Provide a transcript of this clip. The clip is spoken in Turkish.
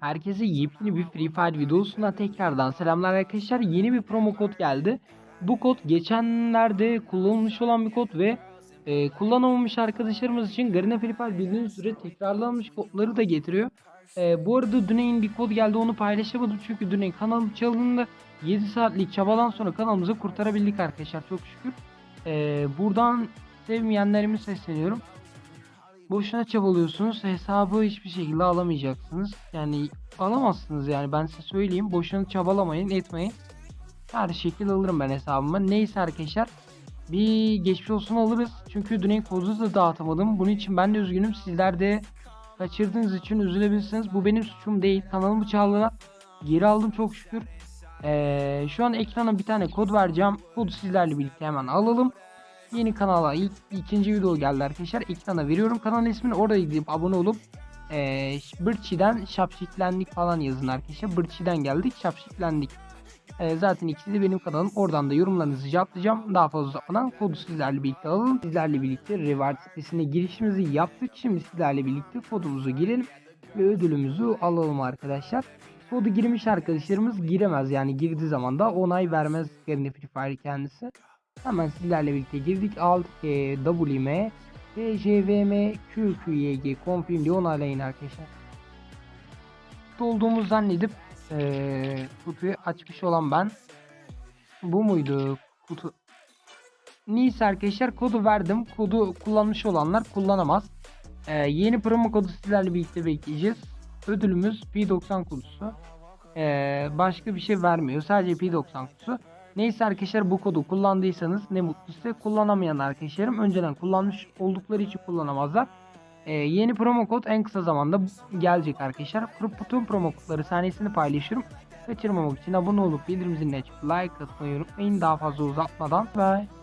Herkese yepyeni bir Free Fire videosuna tekrardan selamlar arkadaşlar. Yeni bir promo kod geldi. Bu kod geçenlerde kullanılmış olan bir kod ve e, kullanamamış arkadaşlarımız için Garena Free Fire bildiğiniz üzere tekrarlanmış kodları da getiriyor. E, bu arada Düney'in bir kod geldi onu paylaşamadım çünkü Düney kanalım çalındı. 7 saatlik çabadan sonra kanalımızı kurtarabildik arkadaşlar çok şükür. E, buradan sevmeyenlerime sesleniyorum. Boşuna çabalıyorsunuz. Hesabı hiçbir şekilde alamayacaksınız. Yani alamazsınız yani ben size söyleyeyim. Boşuna çabalamayın, etmeyin. Her şekilde alırım ben hesabımı. Neyse arkadaşlar. Bir geçmiş olsun alırız. Çünkü dün kodu da dağıtamadım. Bunun için ben de üzgünüm. Sizler de kaçırdığınız için üzülebilirsiniz. Bu benim suçum değil. Kanalımı çaldılar. Geri aldım çok şükür. Ee, şu an ekrana bir tane kod vereceğim. Kodu sizlerle birlikte hemen alalım. Yeni kanala ilk ikinci video geldi arkadaşlar. Ekrana veriyorum kanal ismini. Orada gidip abone olup ee, Bırçi'den şapşiklendik falan yazın arkadaşlar. Bırçi'den geldik şapşiklendik. Ee, zaten ikisi de benim kanalım. Oradan da yorumlarınızı cevaplayacağım. Daha fazla uzatmadan kodu sizlerle birlikte alalım. Sizlerle birlikte reward sitesine girişimizi yaptık. Şimdi sizlerle birlikte kodumuzu girelim. Ve ödülümüzü alalım arkadaşlar. Kodu girmiş arkadaşlarımız giremez. Yani girdiği zaman da onay vermez Free Fire kendisi. Hemen sizlerle birlikte girdik. Alt e, WM TJVM QQYG confirm diye onaylayın arkadaşlar. Olduğumu zannedip e, kutuyu açmış olan ben. Bu muydu kutu? Neyse arkadaşlar kodu verdim. Kodu kullanmış olanlar kullanamaz. E, yeni promo kodu sizlerle birlikte bekleyeceğiz. Ödülümüz P90 kutusu. E, başka bir şey vermiyor. Sadece P90 kutusu. Neyse arkadaşlar bu kodu kullandıysanız ne mutlu size. Kullanamayan arkadaşlarım önceden kullanmış oldukları için kullanamazlar. Ee, yeni promo kod en kısa zamanda gelecek arkadaşlar. Bütün promo kodları sahnesini paylaşıyorum. Kaçırmamak için abone olup bildirim zilini açıp like atmayı unutmayın. Daha fazla uzatmadan. Bye.